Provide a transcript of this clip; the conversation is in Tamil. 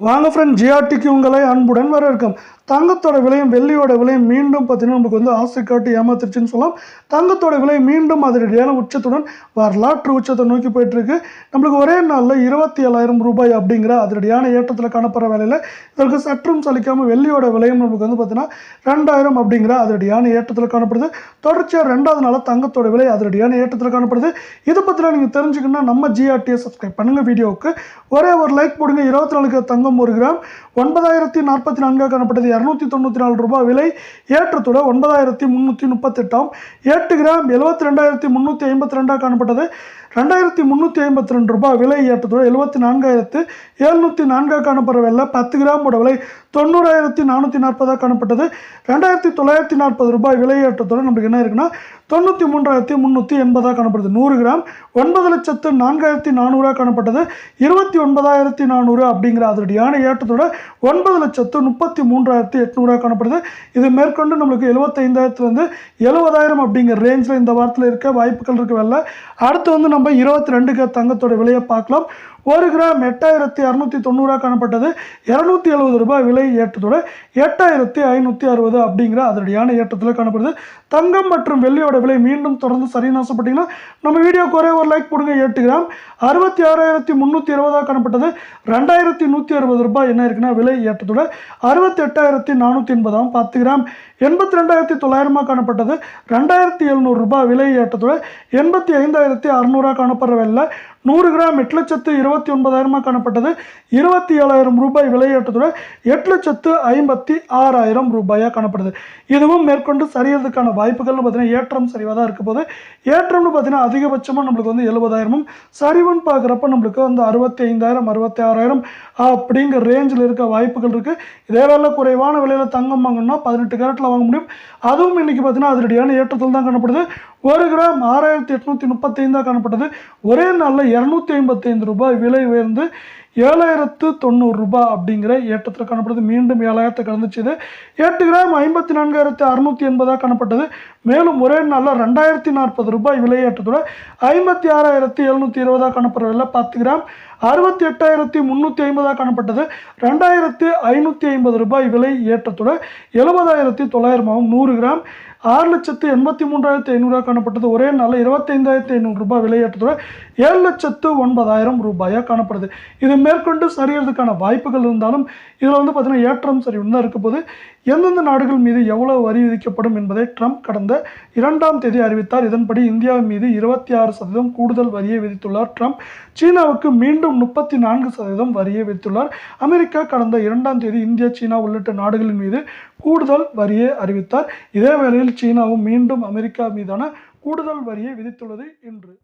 வாங்க ஃப்ரெண்ட் ஜிஆர்டிக்கு உங்களை அன்புடன் வர இருக்கும் தங்கத்தோட விலையும் வெள்ளியோட விலையும் மீண்டும் பார்த்தீங்கன்னா நமக்கு வந்து ஆசை காட்டி ஏமாத்திருச்சுன்னு சொல்லலாம். தங்கத்தோட விலை மீண்டும் அதிரடியான உச்சத்துடன் வரலாற்று உச்சத்தை நோக்கி போயிட்டுருக்கு. நம்மளுக்கு ஒரே நாளில் இருபத்தி ஏழாயிரம் ரூபாய் அப்படிங்கிற அதிரடியான ஏற்றத்தில் காணப்படுற வேலையில் இதற்கு சற்றும் சலிக்காமல் வெள்ளியோட விலையும் நமக்கு வந்து பார்த்தீங்கன்னா ரெண்டாயிரம் அப்படிங்கிற அதிரடியான ஏற்றத்தில் காணப்படுது. தொடர்ச்சியாக ரெண்டாவது நாளாக தங்கத்தோட விலை அதிரடியான ஏற்றத்தில் காணப்படுது. இதை பற்றிலாம் நீங்கள் தெரிஞ்சுக்கணும்னா நம்ம ஜிஆர்டியை சப்ஸ்கிரைப் பண்ணுங்கள் வீடியோவுக்கு. ஒரே ஒரு லைக் போடுங்க. இருபத்தி நாலுக்கு தங்க தங்கம் ஒரு கிராம். ஒன்பதாயிரத்தி நாற்பத்தி நான்காக காணப்பட்டது இரநூத்தி தொண்ணூற்றி நாலு ரூபாய் விலை. ஏற்றத்தோட ஒன்பதாயிரத்தி முந்நூற்றி முப்பத்தெட்டாம். எட்டு கிராம் எழுபத்தி ரெண்டாயிரத்தி முந்நூற்றி ஐம்பத்தி ரெண்டாக காணப்பட்டது. ரெண்டாயிரத்தி முந்நூற்றி ஐம்பத்தி ரெண்டு ரூபாய் விலை ஏற்றத்தோட எழுபத்தி நான்காயிரத்து எழுநூற்றி நான்காக காணப்படுற விலை பத்து கிராமோட விலை தொண்ணூறாயிரத்தி நானூற்றி நாற்பதாக காணப்பட்டது. ரெண்டாயிரத்தி தொள்ளாயிரத்தி நாற்பது ரூபாய் விலை ஏற்றத்தோடு நம்மளுக்கு என்ன இருக்குன்னா தொண்ணூற்றி மூன்றாயிரத்தி முந்நூற்றி எண்பதாக காணப்படுது. நூறு கிராம் ஒன்பது லட்சத்து நான்காயிரத்தி நானூறாக காணப்பட்டது. இருபத்தி ஒன்பதாயிரத்தி நானூறு அப்படிங்கிற அதனுடையான ஏற்றத்தோட ஒன்பது லட்சத்து முப்பத்தி மூன்றாயிரத்தி எட்நூறாக காணப்படுது. இது மேற்கொண்டு நம்மளுக்கு எழுபத்தைந்தாயிரத்துலேருந்து எழுபதாயிரம் அப்படிங்கிற ரேஞ்சில் இந்த வாரத்தில் இருக்க வாய்ப்புகள் இருக்க வரல அடுத்து வந்து நம்ம இருபத்தி ரெண்டுக்கு தங்கத்தோட விலையை பார்க்கலாம். ஒரு கிராம் எட்டாயிரத்தி அறுநூற்றி தொண்ணூறாக காணப்பட்டது. இரநூத்தி எழுபது ரூபாய் விலை ஏற்றத்தோட எட்டாயிரத்தி ஐநூற்றி அறுபது அப்படிங்கிற அதனுடையான ஏற்றத்தில் காணப்படுது. தங்கம் மற்றும் வெள்ளியோட விலை மீண்டும் தொடர்ந்து சரின்னு ஆசைப்பட்டீங்கன்னா நம்ம வீடியோக்கு ஒரே ஒரு லைக் போடுங்க எட்டு கிராம் அறுபத்தி ஆறாயிரத்தி முந்நூற்றி இருபதாக காணப்பட்டது. ரெண்டாயிரத்தி நூற்றி அறுபது ரூபாய் என்ன இருக்குன்னா விலை ஏற்றத்தோட அறுபத்தி எட்டாயிரத்தி நானூற்றி எண்பதாம் பத்து கிராம் எண்பத்தி ரெண்டாயிரத்தி தொள்ளாயிரமாக காணப்பட்டது. ரெண்டாயிரத்தி எழுநூறு ரூபாய் விலை ஏற்றத்தோட எண்பத்தி ஐந்தாயிரத்தி அறநூறாக காணப்படுற வெள்ளை நூறு கிராம் எட்டு லட்சத்து இருபத்தி ஒன்பதாயிரமாக காணப்பட்டது. இருபத்தி ஏழாயிரம் ரூபாய் விலையேற்றத்துடன் எட்டு லட்சத்து ஐம்பத்தி ஆறாயிரம் ரூபாயாக காணப்படுது. இதுவும் மேற்கொண்டு சரியறதுக்கான வாய்ப்புகள்னு பார்த்தீங்கன்னா ஏற்றம் சரிவாக தான் இருக்க போது ஏற்றம்னு பார்த்தீங்கன்னா அதிகபட்சமாக நம்மளுக்கு வந்து எழுபதாயிரமும் சரிவுன்னு பார்க்குறப்ப நம்மளுக்கு வந்து அறுபத்தி ஐந்தாயிரம் அறுபத்தி ஆறாயிரம் அப்படிங்கிற ரேஞ்சில் இருக்க வாய்ப்புகள் இருக்குது இதே வேலை குறைவான விலையில் தங்கம் வாங்கணும்னா பதினெட்டு கேரட்டில் வாங்க முடியும். அதுவும் இன்றைக்கி பார்த்தீங்கன்னா அதிரடியான ஏற்றத்தில் தான் காணப்படுது. ஒரு கிராம் ஆறாயிரத்தி எட்நூற்றி முப்பத்தைந்தாக காணப்பட்டது. ஒரே நாளில் இரநூத்தி ஐம்பத்தைந்து ரூபாய் விலை உயர்ந்து ஏழாயிரத்து தொண்ணூறு ரூபாய் அப்படிங்கிற ஏற்றத்தில் காணப்படுது. மீண்டும் ஏழாயிரத்தை கடந்துச்சு எட்டு கிராம் ஐம்பத்தி நான்காயிரத்து அறுநூற்றி எண்பதாக காணப்பட்டது. மேலும் ஒரே நாளில் ரெண்டாயிரத்தி நாற்பது ரூபாய் விலை ஐம்பத்தி ஆறாயிரத்தி எழுநூற்றி இருபதாக காணப்படுறதில்ல பத்து கிராம் அறுபத்தி எட்டாயிரத்தி முந்நூற்றி ஐம்பதாக காணப்பட்டது. ரெண்டாயிரத்து ஐநூற்றி ஐம்பது ரூபாய் விலை ஏற்றத்தோட எழுபதாயிரத்தி தொள்ளாயிரமாகவும் நூறு கிராம் ஆறு லட்சத்து எண்பத்தி மூன்றாயிரத்தி ஐநூறுரூவா காணப்பட்டது. ஒரே நாளில் இருபத்தைந்தாயிரத்தி ஐநூறுரூபா விலையேற்றத்தோட ஏழு லட்சத்து ஒன்பதாயிரம் ரூபாயாக காணப்படுது. இது மேற்கொண்டு சரியறதுக்கான வாய்ப்புகள் இருந்தாலும் இதில் வந்து பார்த்திங்கன்னா ஏற்றம் சரி தான் இருக்க போது எந்தெந்த நாடுகள் மீது எவ்வளவு வரி விதிக்கப்படும் என்பதை ட்ரம்ப் கடந்த இரண்டாம் தேதி அறிவித்தார். இதன்படி இந்தியா மீது இருபத்தி ஆறு சதவீதம் கூடுதல் வரியை விதித்துள்ளார் ட்ரம்ப். சீனாவுக்கு மீண்டும் முப்பத்தி நான்கு சதவீதம் வரியை விதித்துள்ளார். அமெரிக்கா கடந்த இரண்டாம் தேதி இந்தியா சீனா உள்ளிட்ட நாடுகளின் மீது கூடுதல் வரியை அறிவித்தார். இதே வேளையில் சீனாவும் மீண்டும் அமெரிக்கா மீதான கூடுதல் வரியை விதித்துள்ளது இன்று.